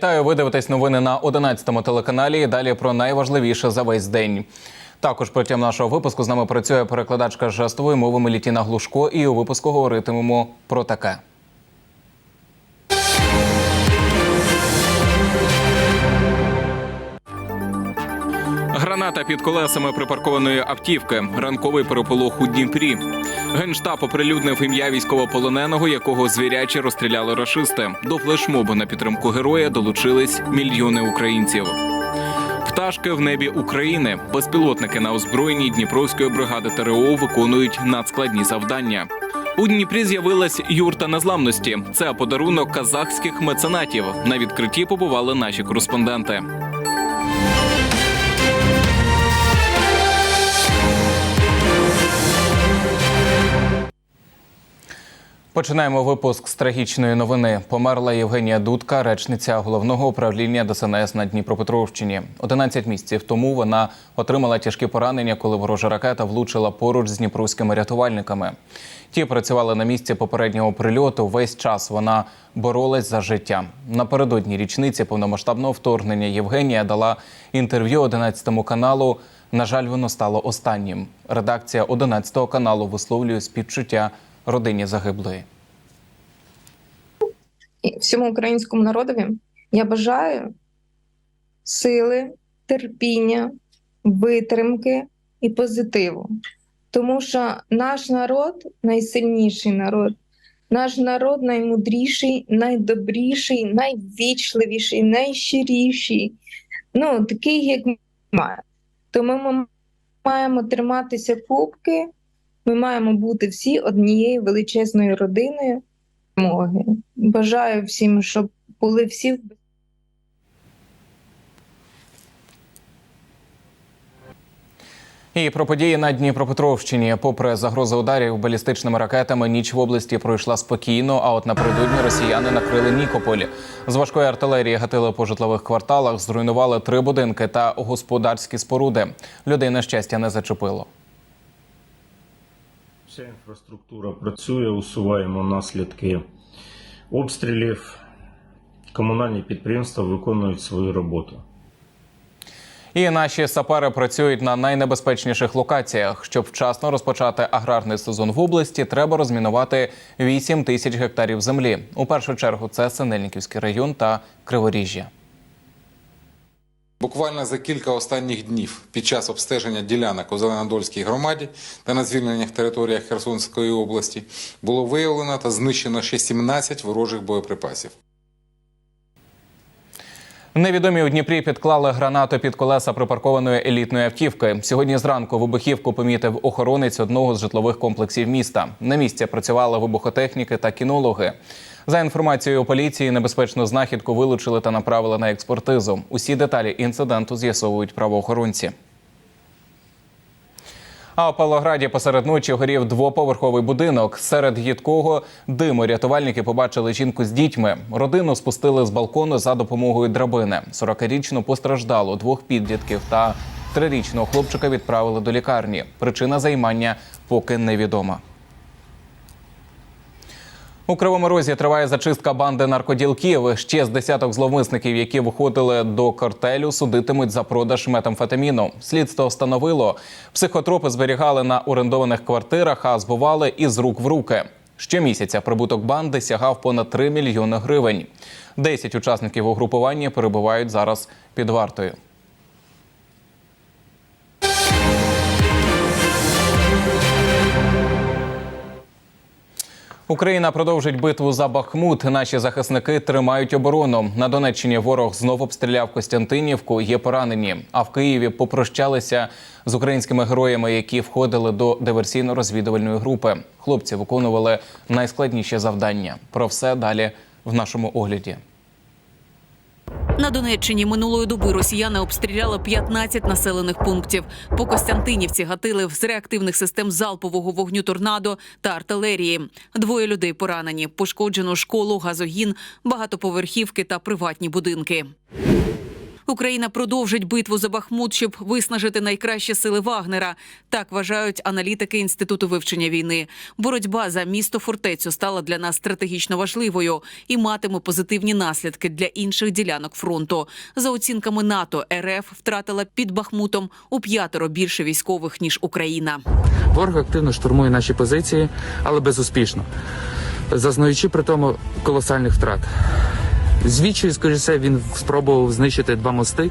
Вітаю, ви дивитесь новини на 11 телеканалі. Далі про найважливіше за весь день. Також протягом нашого випуску з нами працює перекладачка жестової мови Мелітіна Глушко. І у випуску говоритимемо про таке. Граната під колесами припаркованої автівки. Ранковий переполох у Дніпрі. Генштаб оприлюднив ім'я військовополоненого, якого звіряче розстріляли рашисти. До флешмобу на підтримку героя долучились мільйони українців. Пташки в небі України. Безпілотники на озброєнні Дніпровської бригади ТРО виконують надскладні завдання. У Дніпрі з'явилась юрта незламності. Це подарунок казахських меценатів. На відкритті побували наші кореспонденти. Починаємо випуск з трагічної новини. Померла Євгенія Дудка, речниця головного управління ДСНС на Дніпропетровщині. 11 місяців тому вона отримала тяжкі поранення, коли ворожа ракета влучила поруч з дніпровськими рятувальниками. Ті працювали на місці попереднього прильоту. Весь час вона боролась за життя. Напередодні річниці повномасштабного вторгнення Євгенія дала інтерв'ю 11 каналу. На жаль, воно стало останнім. Редакція 11 каналу висловлює співчуття родині загиблої. Всьому українському народові я бажаю сили, терпіння, витримки і позитиву. Тому що наш народ найсильніший народ, наш народ наймудріший, найдобріший, найвічливіший, найщиріший. Ну, такий, як ми маємо. Тому ми маємо триматися кубки, ми маємо бути всі однією величезною родиною перемоги. Бажаю всім, щоб були всі в І про події на Дніпропетровщині. Попри загрози ударів балістичними ракетами, ніч в області пройшла спокійно. А от напередодні росіяни накрили Нікополь. З важкої артилерії гатили по житлових кварталах, зруйнували три будинки та господарські споруди. Людей на щастя не зачепило. Вся інфраструктура працює, усуваємо наслідки обстрілів. Комунальні підприємства виконують свою роботу. І наші сапери працюють на найнебезпечніших локаціях. Щоб вчасно розпочати аграрний сезон в області, треба розмінувати 8 тисяч гектарів землі. У першу чергу це Синельниківський район та Криворіжжя. Буквально за кілька останніх днів під час обстеження ділянок у Зеленодольській громаді та на звільнених територіях Херсонської області було виявлено та знищено ще 17 ворожих боєприпасів. Невідомі у Дніпрі підклали гранату під колеса припаркованої елітної автівки. Сьогодні зранку вибухівку помітив охоронець одного з житлових комплексів міста. На місці працювали вибухотехніки та кінологи. За інформацією поліції, небезпечну знахідку вилучили та направили на експертизу. Усі деталі інциденту з'ясовують правоохоронці. А у Павлограді посеред ночі горів двоповерховий будинок. Серед гідкого диму рятувальники побачили жінку з дітьми. Родину спустили з балкону за допомогою драбини. 40-річну постраждало двох підлітків та трирічного хлопчика відправили до лікарні. Причина займання поки невідома. У Кривому Розі триває зачистка банди наркоділків. Ще з десяток зловмисників, які виходили до картелю, судитимуть за продаж метамфетаміну. Слідство встановило, психотропи зберігали на орендованих квартирах, а збували із рук в руки. Щомісяця прибуток банди сягав понад 3 мільйони гривень. Десять учасників угрупування перебувають зараз під вартою. Україна продовжить битву за Бахмут. Наші захисники тримають оборону. На Донеччині ворог знов обстріляв Костянтинівку. Є поранені. А в Києві попрощалися з українськими героями, які входили до диверсійно-розвідувальної групи. Хлопці виконували найскладніші завдання. Про все далі в нашому огляді. На Донеччині минулої доби росіяни обстріляли 15 населених пунктів. По Костянтинівці гатили з реактивних систем залпового вогню торнадо та артилерії. Двоє людей поранені. Пошкоджено школу, газогін, багатоповерхівки та приватні будинки. Україна продовжить битву за Бахмут, щоб виснажити найкращі сили Вагнера. Так вважають аналітики інституту вивчення війни. Боротьба за місто фортецю стала для нас стратегічно важливою і матиме позитивні наслідки для інших ділянок фронту. За оцінками НАТО, РФ втратила під Бахмутом у п'ятеро більше військових ніж Україна. Ворог активно штурмує наші позиції, але безуспішно, зазнаючи при тому колосальних втрат. Звідчою, скоріше, він спробував знищити два мости.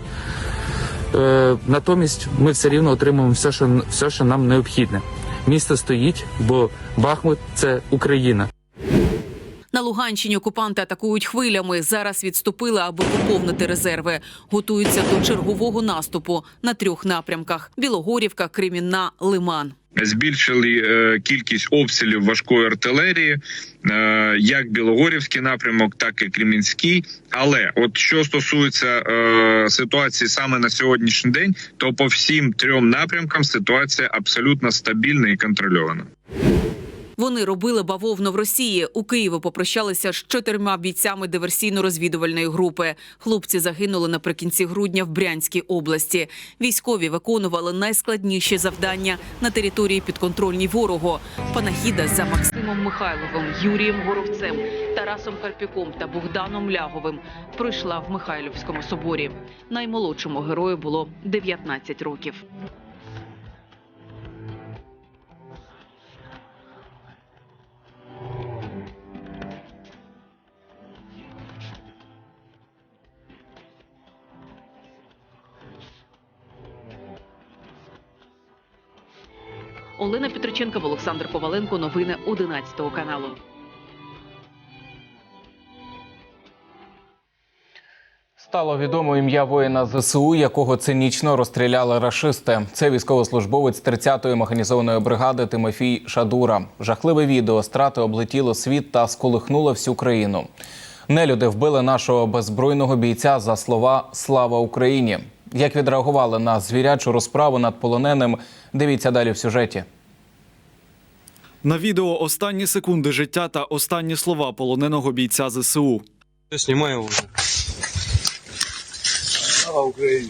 Е, натомість ми все рівно отримуємо все, що, все, що нам необхідне. Місто стоїть, бо Бахмут це Україна. На Луганщині окупанти атакують хвилями. Зараз відступили, аби поповнити резерви. Готуються до чергового наступу на трьох напрямках: Білогорівка, Кремінна, Лиман. збільшили е, кількість обстрілів важкої артилерії, е, як Білогорівський напрямок, так і Кремінський. Але от що стосується е, ситуації саме на сьогоднішній день, то по всім трьом напрямкам ситуація абсолютно стабільна і контрольована. Вони робили бавовну в Росії. У Києві попрощалися з чотирма бійцями диверсійно-розвідувальної групи. Хлопці загинули наприкінці грудня в Брянській області. Військові виконували найскладніші завдання на території підконтрольній ворогу. Панахіда за Максимом Михайловим, Юрієм Горовцем, Тарасом Карпюком та Богданом Ляговим пройшла в Михайлівському соборі. Наймолодшому герою було 19 років. Олена Петриченка, Олександр Коваленко. Новини 11 каналу. Стало відомо ім'я воїна ЗСУ, якого цинічно розстріляли рашисти. Це військовослужбовець 30-ї механізованої бригади Тимофій Шадура. Жахливе відео страти облетіло світ та сколихнуло всю країну. Нелюди вбили нашого беззбройного бійця за слова Слава Україні. Як відреагували на звірячу розправу над полоненим? Дивіться далі в сюжеті. На відео останні секунди життя та останні слова полоненого бійця ЗСУ. Снимаю уже. Слава Україні!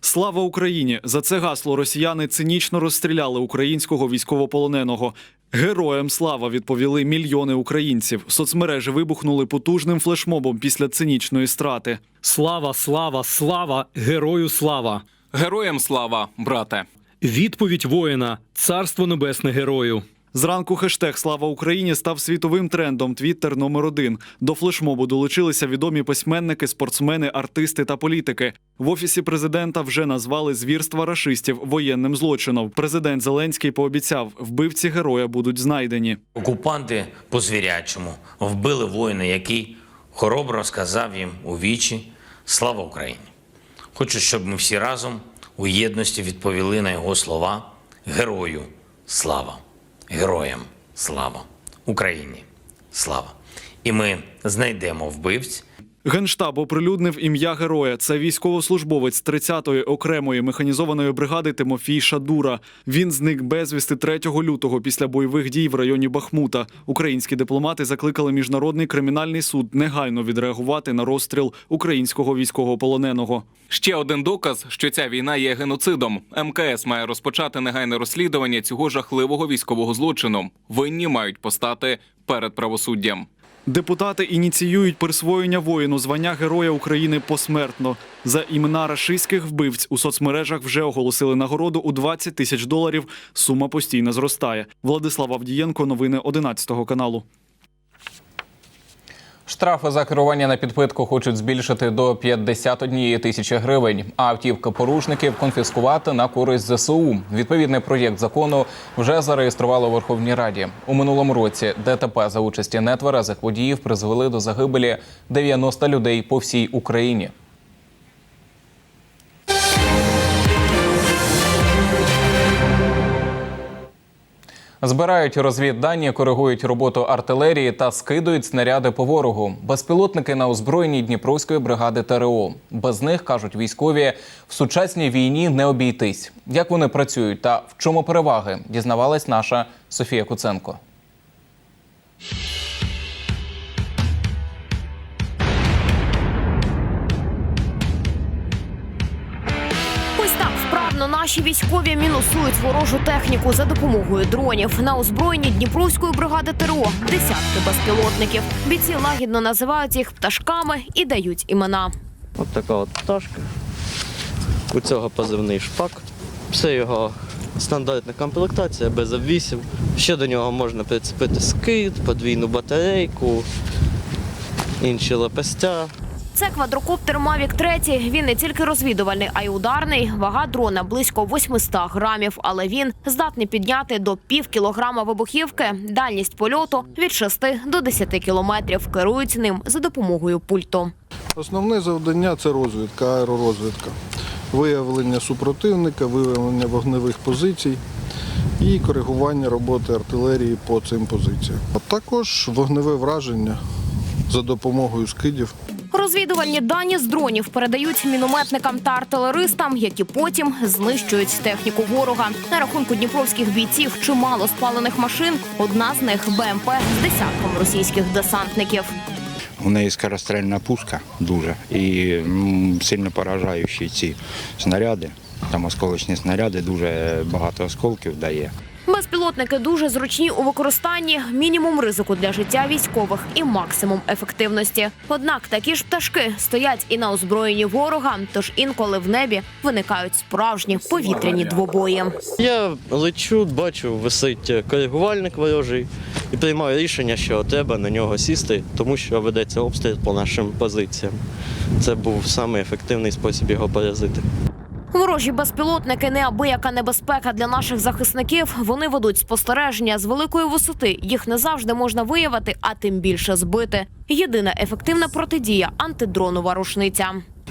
Слава Україні! За це гасло росіяни цинічно розстріляли українського військовополоненого. Героям слава відповіли мільйони українців. Соцмережі вибухнули потужним флешмобом після цинічної страти. Слава, слава, слава, герою слава! Героям слава, брате! Відповідь воїна, царство небесне герою. Зранку хештег Слава Україні став світовим трендом. Твіттер номер один. До флешмобу долучилися відомі письменники, спортсмени, артисти та політики. В офісі президента вже назвали звірства рашистів воєнним злочином. Президент Зеленський пообіцяв, вбивці героя будуть знайдені. Окупанти по звірячому вбили воїна, який хоробро сказав їм у вічі Слава Україні! Хочу, щоб ми всі разом у єдності відповіли на його слова Герою слава! Героям слава! Україні слава! І ми знайдемо вбивць Генштаб оприлюднив ім'я героя. Це військовослужбовець 30-ї окремої механізованої бригади Тимофій Шадура. Він зник безвісти 3 лютого після бойових дій в районі Бахмута. Українські дипломати закликали міжнародний кримінальний суд негайно відреагувати на розстріл українського військовополоненого. Ще один доказ, що ця війна є геноцидом. МКС має розпочати негайне розслідування цього жахливого військового злочину. Винні мають постати перед правосуддям. Депутати ініціюють присвоєння воїну звання Героя України посмертно. За імена рашистських вбивць у соцмережах вже оголосили нагороду у 20 тисяч доларів. Сума постійно зростає. Владислав Авдієнко, новини 11 каналу. Штрафи за керування на підпитку хочуть збільшити до 51 тисячі гривень, а автівки порушників конфіскувати на користь ЗСУ. Відповідний проєкт закону вже зареєстрували у Верховній Раді. У минулому році ДТП за участі нетверезих водіїв призвели до загибелі 90 людей по всій Україні. Збирають розвіддані, коригують роботу артилерії та скидують снаряди по ворогу. Безпілотники на озброєнні Дніпровської бригади ТРО. Без них кажуть військові в сучасній війні не обійтись. Як вони працюють та в чому переваги, дізнавалась наша Софія Куценко. Наші військові мінусують ворожу техніку за допомогою дронів. На озброєнні Дніпровської бригади ТРО десятки безпілотників. Бійці лагідно називають їх пташками і дають імена. От така от пташка. У цього позивний шпак. Все його стандартна комплектація без обвісів. Ще до нього можна прицепити скид, подвійну батарейку, інші лепестя. Це квадрокоптер Mavic 3. Він не тільки розвідувальний, а й ударний. Вага дрона близько 800 грамів, але він здатний підняти до пів кілограма вибухівки. Дальність польоту від 6 до 10 кілометрів. Керують ним за допомогою пульту. Основне завдання це розвідка, аеророзвідка, виявлення супротивника, виявлення вогневих позицій і коригування роботи артилерії по цим позиціям. А також вогневе враження за допомогою скидів. Розвідувальні дані з дронів передають мінометникам та артилеристам, які потім знищують техніку ворога. На рахунку дніпровських бійців чимало спалених машин. Одна з них БМП з десятком російських десантників. У неї скорострельна пуска дуже і сильно поражаючі ці снаряди. Там осколочні снаряди, дуже багато осколків дає. Безпілотники дуже зручні у використанні, мінімум ризику для життя військових і максимум ефективності. Однак такі ж пташки стоять і на озброєнні ворога, тож інколи в небі виникають справжні повітряні двобої. Я лечу, бачу, висить коригувальник ворожий і приймаю рішення, що треба на нього сісти, тому що ведеться обстріл по нашим позиціям. Це був самий ефективний спосіб його поразити. Ворожі безпілотники неабияка небезпека для наших захисників. Вони ведуть спостереження з великої висоти. Їх не завжди можна виявити, а тим більше збити. Єдина ефективна протидія антидронова рушниця.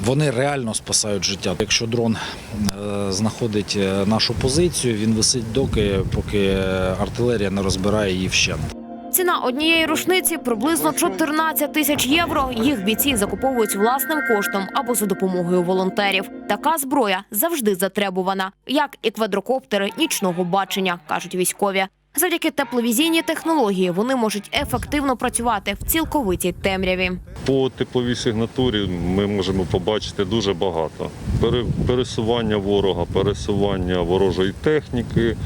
Вони реально спасають життя. Якщо дрон е, знаходить е, нашу позицію, він висить доки, поки артилерія не розбирає її вщент. Ціна однієї рушниці приблизно 14 тисяч євро. Їх бійці закуповують власним коштом або за допомогою волонтерів. Така зброя завжди затребувана, як і квадрокоптери нічного бачення, кажуть військові. Завдяки тепловізійній технології вони можуть ефективно працювати в цілковитій темряві. По тепловій сигнатурі ми можемо побачити дуже багато. Пере- Пересування ворога, пересування ворожої техніки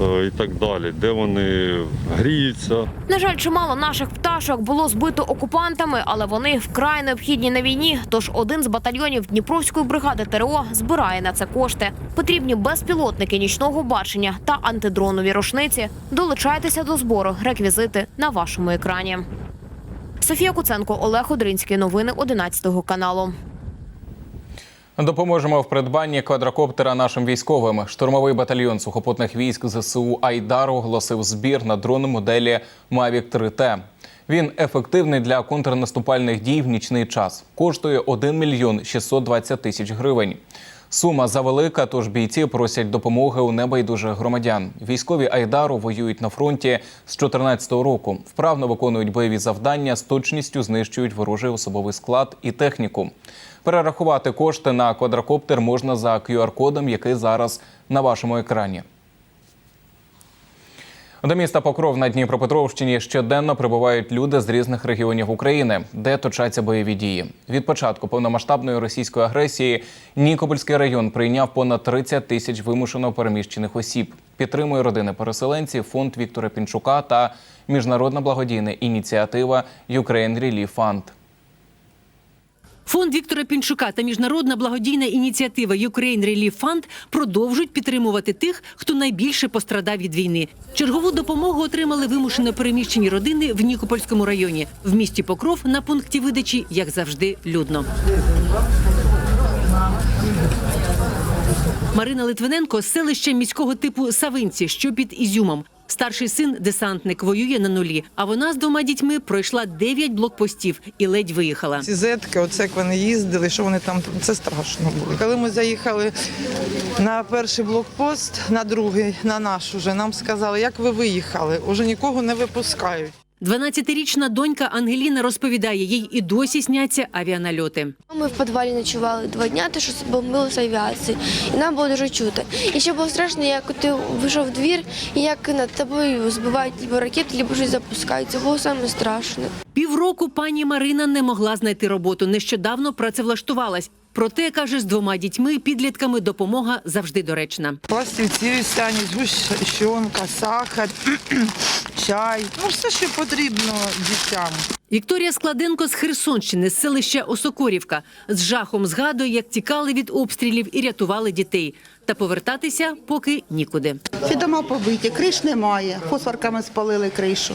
і так далі, де вони гріються. На жаль, чимало наших пташок було збито окупантами, але вони вкрай необхідні на війні. Тож один з батальйонів Дніпровської бригади ТРО збирає на це кошти. Потрібні безпілотники нічного бачення та антидронові рушниці. Долучайтеся до збору. Реквізити на вашому екрані. Софія Куценко, Олег Одринський. Новини 11 каналу. Допоможемо в придбанні квадрокоптера нашим військовим. Штурмовий батальйон сухопутних військ ЗСУ Айдар оголосив збір на дрон моделі Mavic 3T. Він ефективний для контрнаступальних дій в нічний час. Коштує 1 мільйон 620 тисяч гривень. Сума завелика, тож бійці просять допомоги у небайдужих громадян. Військові Айдару воюють на фронті з 2014 року. Вправно виконують бойові завдання, з точністю знищують ворожий особовий склад і техніку. Перерахувати кошти на квадрокоптер можна за QR-кодом, який зараз на вашому екрані. До міста Покров на Дніпропетровщині щоденно прибувають люди з різних регіонів України, де точаться бойові дії. Від початку повномасштабної російської агресії Нікопольський район прийняв понад 30 тисяч вимушено переміщених осіб. Підтримує родини переселенців фонд Віктора Пінчука та міжнародна благодійна ініціатива Ukraine Relief Fund. Фонд Віктора Пінчука та міжнародна благодійна ініціатива Ukraine Relief Fund продовжують підтримувати тих, хто найбільше пострадав від війни. Чергову допомогу отримали вимушено переміщені родини в Нікопольському районі. В місті Покров на пункті видачі, як завжди, людно. Марина Литвиненко з селища міського типу Савинці, що під Ізюмом. Старший син десантник воює на нулі. А вона з двома дітьми пройшла 9 блокпостів і ледь виїхала. Ці зетки, оце як вони їздили, що вони там, це страшно було. Коли ми заїхали на перший блокпост, на другий, на наш уже, нам сказали, як ви виїхали, уже нікого не випускають. 12-річна донька Ангеліна розповідає, їй і досі сняться авіанальоти. Ми в підвалі ночували два дні, те, що бомбилося авіації, і нам було дуже чути. І ще було страшно, як ти вийшов в двір, і як над тобою збивають либо ракети, либо щось запускають. Це було саме страшне. Півроку пані Марина не могла знайти роботу. Нещодавно працевлаштувалась. Проте каже, з двома дітьми підлітками допомога завжди доречна. Пластівці вісяні, згущенка, сахар, чай. Ну, все, що потрібно дітям. Вікторія Складенко з Херсонщини, з селища Осокорівка, з жахом згадує, як тікали від обстрілів і рятували дітей. Та повертатися поки нікуди. Всі дома побиті, криш немає. Фосфорками спалили кришу.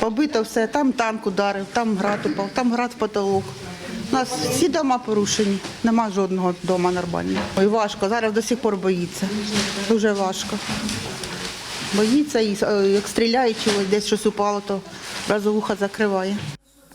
Побито все, там танк ударив, там град упав, там град в потолок. У нас всі дома порушені, нема жодного дома нормального. Ой, важко, зараз до сих пор боїться. Дуже важко. Боїться і е, як стріляє, чи десь щось упало, то одразу вуха закриває.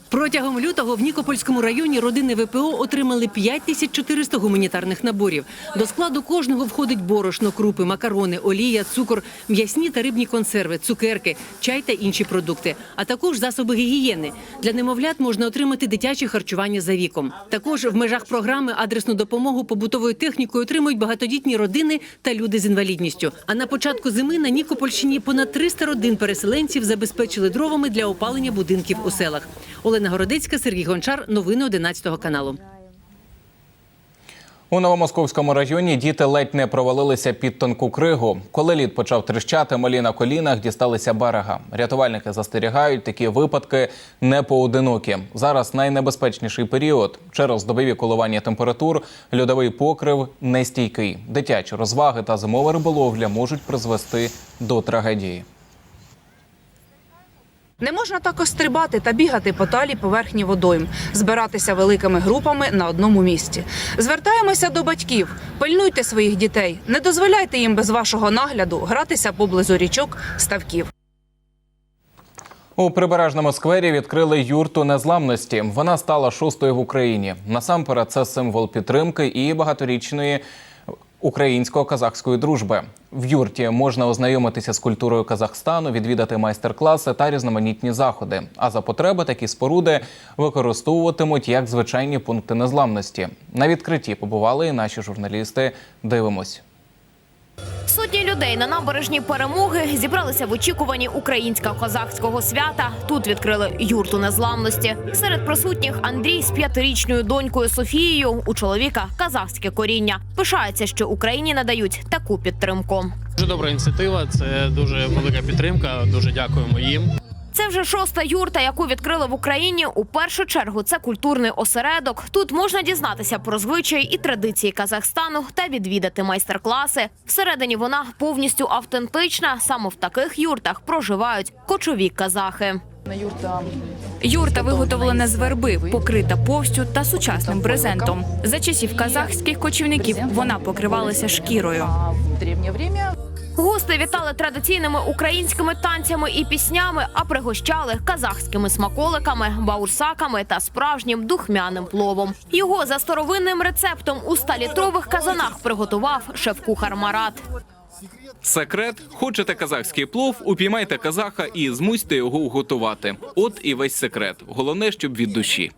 Протягом лютого в Нікопольському районі родини ВПО отримали 5400 гуманітарних наборів. До складу кожного входить борошно, крупи, макарони, олія, цукор, м'ясні та рибні консерви, цукерки, чай та інші продукти, а також засоби гігієни. Для немовлят можна отримати дитяче харчування за віком. Також в межах програми адресну допомогу побутовою технікою отримують багатодітні родини та люди з інвалідністю. А на початку зими на Нікопольщині понад 300 родин переселенців забезпечили дровами для опалення будинків у селах. Олена Городецька, Сергій Гончар. Новини 11 каналу. У Новомосковському районі діти ледь не провалилися під тонку кригу. Коли лід почав тріщати, малі на колінах дісталися берега. Рятувальники застерігають, такі випадки не поодинокі. Зараз найнебезпечніший період. Через добові коливання температур льодовий покрив нестійкий. Дитячі розваги та зимова риболовля можуть призвести до трагедії. Не можна також стрибати та бігати по талій поверхні водойм, збиратися великими групами на одному місці. Звертаємося до батьків: пильнуйте своїх дітей, не дозволяйте їм без вашого нагляду гратися поблизу річок ставків. У прибережному сквері відкрили юрту незламності. Вона стала шостою в Україні. Насамперед, це символ підтримки і багаторічної українсько-казахської дружби. В юрті можна ознайомитися з культурою Казахстану, відвідати майстер-класи та різноманітні заходи. А за потреби такі споруди використовуватимуть як звичайні пункти незламності. На відкритті побували і наші журналісти. Дивимось. Сотні людей на набережні перемоги зібралися в очікуванні українсько-козацького свята. Тут відкрили юрту незламності. Серед присутніх Андрій з п'ятирічною донькою Софією. У чоловіка казахське коріння. Пишається, що Україні надають таку підтримку. Дуже добра ініціатива. Це дуже велика підтримка. Дуже дякуємо їм. Це вже шоста юрта, яку відкрили в Україні. У першу чергу це культурний осередок. Тут можна дізнатися про звичаї і традиції Казахстану та відвідати майстер-класи. Всередині вона повністю автентична. Саме в таких юртах проживають кочові казахи. Юрта виготовлена з верби, покрита повстю та сучасним брезентом. За часів казахських кочівників вона покривалася шкірою. Гости вітали традиційними українськими танцями і піснями, а пригощали казахськими смаколиками, баурсаками та справжнім духмяним пловом. Його за старовинним рецептом у 100-літрових казанах приготував шеф-кухар Марат. Секрет: хочете казахський плов, упіймайте казаха і змусьте його готувати. От і весь секрет. Головне, щоб від душі.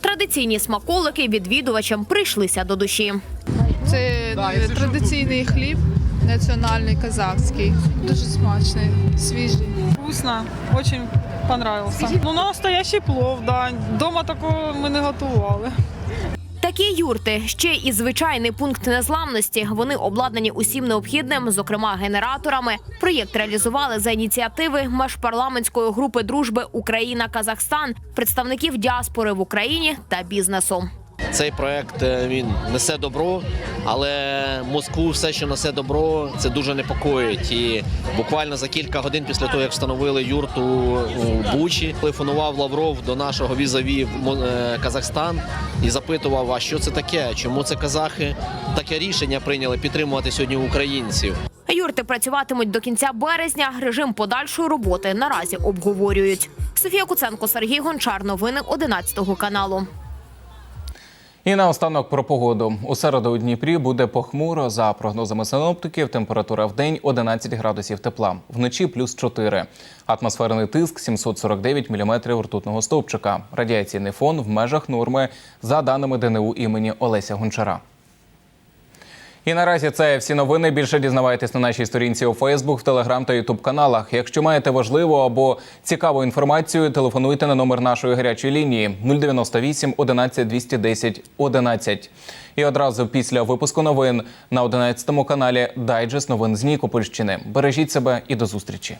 Традиційні смаколики відвідувачам прийшлися до душі. Це е, традиційний хліб, національний казахський. Дуже смачний, свіжий. Вкусно, очень понравился. Ну, настоящий плов, да. Дома такого ми не готували. Такі юрти ще і звичайний пункт незламності. Вони обладнані усім необхідним, зокрема генераторами. Проєкт реалізували за ініціативи межпарламентської групи дружби Україна Казахстан, представників діаспори в Україні та бізнесу. Цей проект е, він несе добро, але Москву все, що несе добро, це дуже непокоїть. І буквально за кілька годин після того, як встановили юрту у Бучі, телефонував Лавров до нашого візаві е, Казахстан і запитував, а що це таке? Чому це казахи таке рішення прийняли підтримувати сьогодні українців? Юрти працюватимуть до кінця березня. Режим подальшої роботи наразі обговорюють. Софія Куценко, Сергій Гончар. Новини 11 каналу. І наостанок про погоду. У середу у Дніпрі буде похмуро. За прогнозами синоптиків, температура в день 11 градусів тепла, вночі плюс 4. Атмосферний тиск 749 міліметрів ртутного стовпчика. Радіаційний фон в межах норми за даними ДНУ імені Олеся Гончара. І наразі це всі новини. Більше дізнавайтесь на нашій сторінці у Фейсбук, в Телеграм та Ютуб каналах. Якщо маєте важливу або цікаву інформацію, телефонуйте на номер нашої гарячої лінії 098 11 210 11. І одразу після випуску новин на 11 каналі Дайджест новин з Нікопольщини. Бережіть себе і до зустрічі.